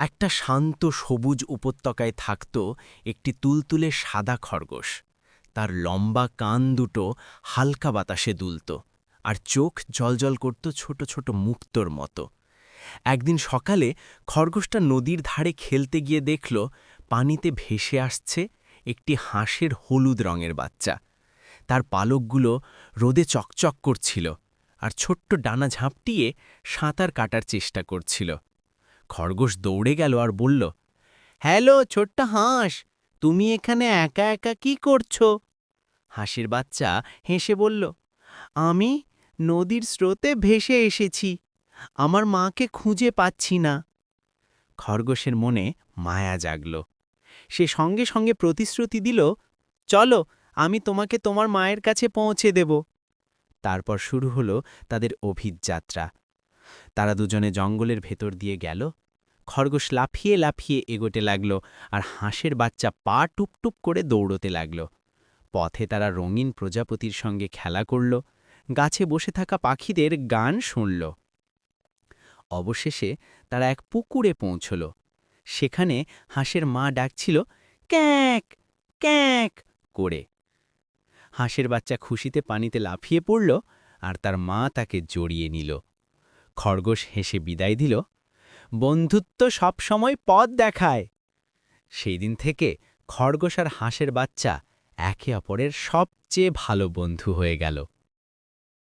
একটা শান্ত সবুজ উপত্যকায় থাকত একটি তুলতুলে সাদা খরগোশ। তার লম্বা কান দুটো হালকা বাতাসে দুলত আর চোখ জলজল করত ছোট ছোট মুক্তোর মতো। একদিন সকালে খরগোশটা নদীর ধারে খেলতে গিয়ে দেখল পানিতে ভেসে আসছে একটি হাঁসের হলুদ রঙের বাচ্চা। তার পালকগুলো রোদে চকচক করছিল আর ছোট্ট ডানা ঝাঁপটিয়ে সাঁতার কাটার চেষ্টা করছিল। খরগোশ দৌড়ে গেল আর বলল, হ্যালো, ছোট্ট হাঁস, তুমি এখানে একা একা কি করছ? হাঁসের বাচ্চা হেসে বলল, আমি নদীর স্রোতে ভেসে এসেছি, আমার মাকে খুঁজে পাচ্ছি না। খরগোশের মনে মায়া জাগল। সে সঙ্গে সঙ্গে প্রতিশ্রুতি দিল, চলো, আমি তোমাকে তোমার মায়ের কাছে পৌঁছে দেব। তারপর শুরু হলো তাদের অভিযাত্রা। তারা দুজনে জঙ্গলের ভেতর দিয়ে গেল খরগোশ লাফিয়ে লাফিয়ে এগোতে লাগল আর হাঁসের বাচ্চা পা টুপটুপ করে দৌড়তে লাগল। পথে তারা রঙিন প্রজাপতির সঙ্গে খেলা করল, গাছে বসে থাকা পাখিদের গান শুনল। অবশেষে তারা এক পুকুরে পৌঁছল। সেখানে হাঁসের মা ডাকছিল, ক্যাঁক ক্যাঁক করে। হাঁসের বাচ্চা খুশিতে পানিতে লাফিয়ে পড়ল আর তার মা তাকে জড়িয়ে নিল। খরগোশ হেসে বিদায় দিল বন্ধুত্ব সবসময় পথ দেখায়। সেই দিন থেকে খরগোশ হাঁসের বাচ্চা একে অপরের সবচেয়ে ভালো বন্ধু হয়ে গেল।